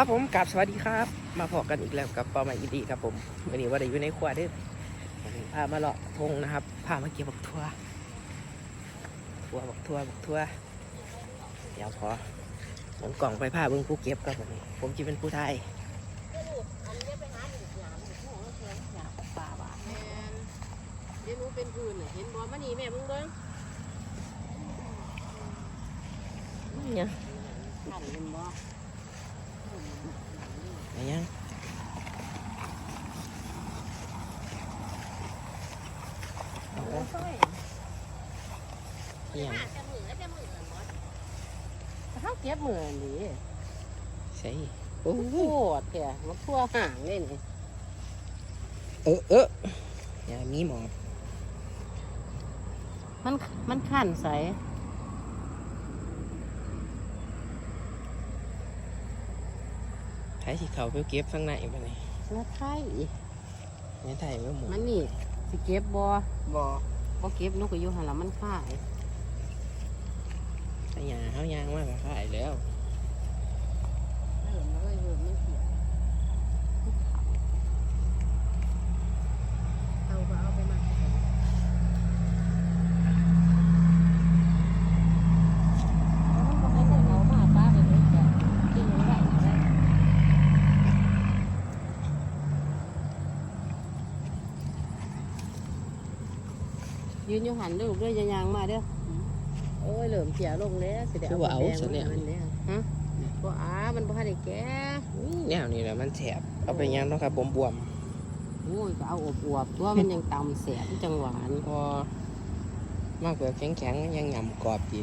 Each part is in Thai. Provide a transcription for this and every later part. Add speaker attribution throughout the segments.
Speaker 1: ครับผมกราบสวัสดีครับ มาพอกันอีกแล้วกับปอมาอีดีครับผมวันนี้ว่าได้อยู่ในครัวเด้วยพามาเลาะทงนะครับพามาเก็บบักทั่วทั่วบักทั่วบักทั่วเดี๋ยวพอผมกล่องไปผ้าเบิ้งผู้เก็บครับผมผมจะเป็นผู้ไทย
Speaker 2: เดี๋ยวหนูเป็นพื้นน่ะเห็นบ่มานี่แม่มึงเบิ่ง
Speaker 1: เนี่ย
Speaker 2: ขันเห็นบ่
Speaker 1: ไหนยังเอาไปเนี่ย
Speaker 2: จะมือจะมือกันบ่ถ้าเก็บมือนี่
Speaker 1: ใช่โอ้
Speaker 2: โค
Speaker 1: ย
Speaker 2: ตรแท้มันทั่วห่างเลยนี่
Speaker 1: เออเอออย่ามีหมอบ
Speaker 2: มันมันขันใส
Speaker 1: ไทยที่เขาไปเก็บข้างในไปเลย
Speaker 2: แล้วไข่
Speaker 1: ไม่ไทยไม่หมด
Speaker 2: มันนี่สิเก็บบ่บ่บ่เก็บหนูก็อยู่หั่นล่ะมันขาย
Speaker 1: ขยาเขายางมากกว่าขายแล้ว
Speaker 2: เออมันก็อยู่ไม่เสียเอาก็เอาไปมา ยืนอยู่หันเด้อเด้อยางๆมาเด้ออโอ้ยเหลิมเสียลงแล้วสิได้เอาแดงมาให้มันแล้วฮะบ่อามันบ่ทันได้แก่
Speaker 1: แนวนี้แหละมันแฉบเอาไปย่างเนาะครับบวมบวม
Speaker 2: โอ้ยก็เอาอบอวบๆตัวมันยังตำแสบจังหวาน
Speaker 1: ๆพอมากแบบแข็งแข็งๆมันยังหยำกรอบดี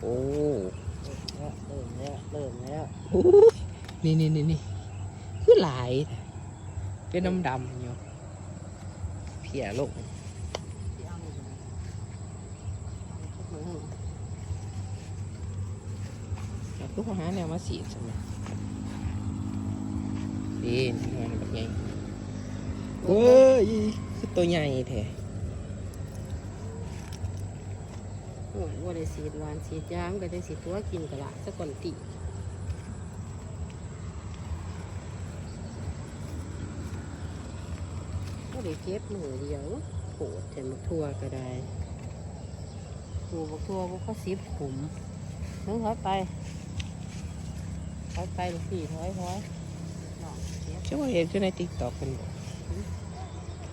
Speaker 1: โอ้
Speaker 2: เริ่มแล้วเริ่มแล้ว
Speaker 1: นี่นี่นี่นี่คือหลายแท้ เป็นดำดำอยู่เพียลงล้วก็หาแนวมาสีใช่ไหมดีนี่มันแบบไงเว้ยคือตัวใหญ่แท้
Speaker 2: โอ้ยว่าได้สีดหวานสีดยามก็ได้สีตัวกินกะละสักก่อนติ ก็ได้เก็บมือเดียวโผดแต่มาทั่วก็ได้ปลูกบักทั่วพวกเขาสิบขุมนึกถอยไปถอยไปลูกพี่ถอยถอยน้องเก็บ
Speaker 1: เชื่อว่าเห็นคือในติ๊กต็อกเป็นบอก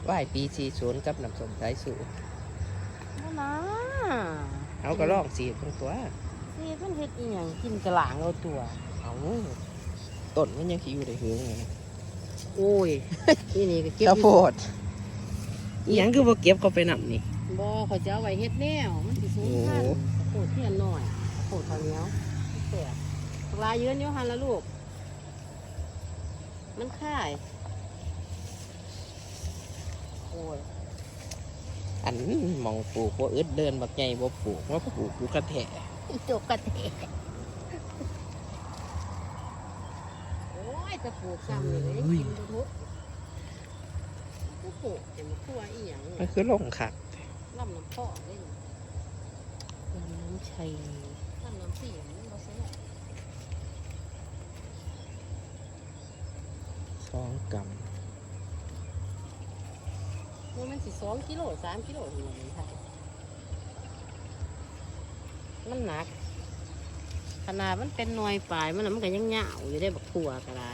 Speaker 1: ว่ายปีสี่ศูนย์กับน้ำส้มสายสูง
Speaker 2: นั่นนะ
Speaker 1: เขาก็ลองสีตรงตัว
Speaker 2: สีมันเฮ็ดอีหยังกินกระหลางเอาตัว
Speaker 1: เอาต้นมันยังขี้อยู่ในหื้งเลยนะ
Speaker 2: โอ้ยนี่นี่ก็เก็บ
Speaker 1: ข้าว
Speaker 2: อ
Speaker 1: โพ
Speaker 2: ยู่
Speaker 1: ดอีหยังคือบ่เก็บก็ไปนำนี่
Speaker 2: บ่เขาจะเอาไว้เฮ็ดแนวมันสิสูงพัน
Speaker 1: โอ้
Speaker 2: โอ้เทียนหน่อยโอ้ข้าวเหนียวแซ่บปลายืนอยู่หันละลูก มันค่าย โอ้ย
Speaker 1: อันหมองปลูกบ่อึดเดินบักใหญ่บ่ปลูกว่าปลูกกูกระแทะ
Speaker 2: จกกระเทะโอ้ย จะปลูกซ้ำเลยกินทุกก็ปลูกแต่มาคั่วอีหยัง
Speaker 1: มันคือลงขัก
Speaker 2: ลำน้ำพ่อเลยนี่
Speaker 1: ลำน้ำชัย
Speaker 2: ลำน้ำสีมันบ่ใช่
Speaker 1: สองก
Speaker 2: ว่ามันสิสองกิโลสามกิโลถึงมันไทยมันหนัก ขนาดมันเป็นหน่วยปลายมันน่ะมันก็ยังเหงาอยู่ได้บักถั่วก็ได้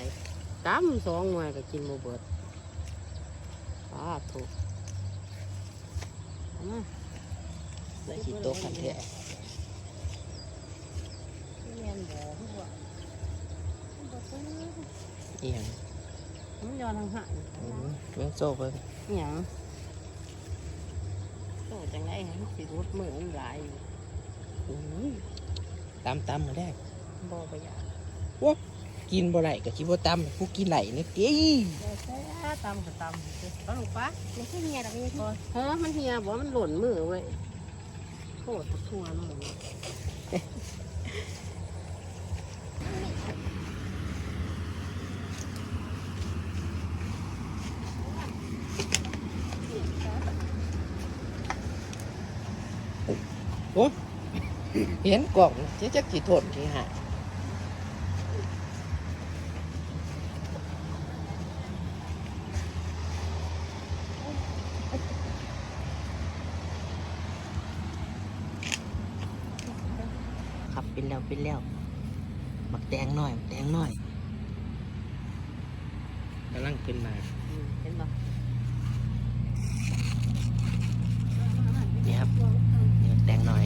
Speaker 2: ตำสองหน่วยก็กินโมเบิดป้าถูกเอามาำ
Speaker 1: ได้ขี้โตขันแทะ
Speaker 2: เรียนบอกว่ามันบ่ซื้อ
Speaker 1: อีหยัง
Speaker 2: มันย้อนทางหัน
Speaker 1: อืมเบิ่งโซ่เบิ่ง
Speaker 2: อหย่างโตจังไรมันสิรุดมือมันหลายอยู่
Speaker 1: อุ้ย ตำตำมาได้
Speaker 2: บ่ประหยัด
Speaker 1: กินบ่ไหลก็คิดว่าตำผู้กินไหลนี่ตี
Speaker 2: เดี๋ยวใช้ตำก็ตำเอาลูกปะมันแค่เหียดอกนี้เฮ้อมันเหียบอกมันหล่นมือเว้ยโคตรทั่วน้อง
Speaker 1: โอ้ เห็นกล่องจะจะกี่ทนกี่หาขับเป็นแล้วเป็นแล้วหมักแดงหน่อยแดงหน่อยกำลังขึ้นมา
Speaker 2: เห็นปะนี่ครับเดี๋ยวแดงหน่อย